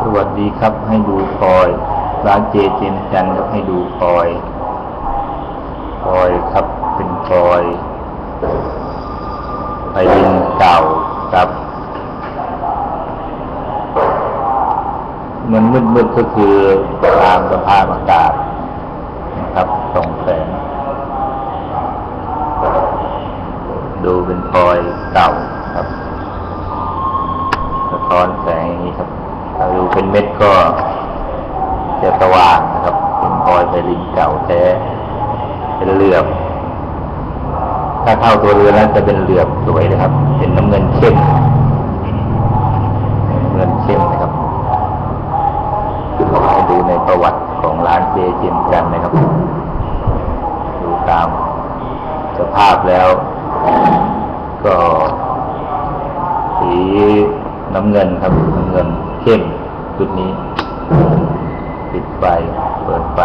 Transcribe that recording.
สวัสดีครับให้ดูพลอยร้านเจเจมจันครับให้ดูพลอยพลอยครับเป็นพลอยไปดินเก่าครับ มันมืดๆก็คือตามสภาพอากาศนะครับส่องแสงดูเป็นพลอยเก่าครับสะท้อนแสงอย่างนี้ครับ เม็ดก็จะสว่างนะครับ เป็นพลอยไพลินเก่าแท้เป็นเหลือบ ถ้าเข้าตัวเรือนั้นจะเป็นเหลือบสวยนะครับ เป็นน้ำเงินเข้มเงินเข้มนะครับให้ดูในประวัติของร้านเจเจมกันนะครับ ดูตามสภาพแล้วก็สีน้ำเงินครับน้ำเงินเข้ม ชุดนี้ ปิดไฟ เปิดไฟ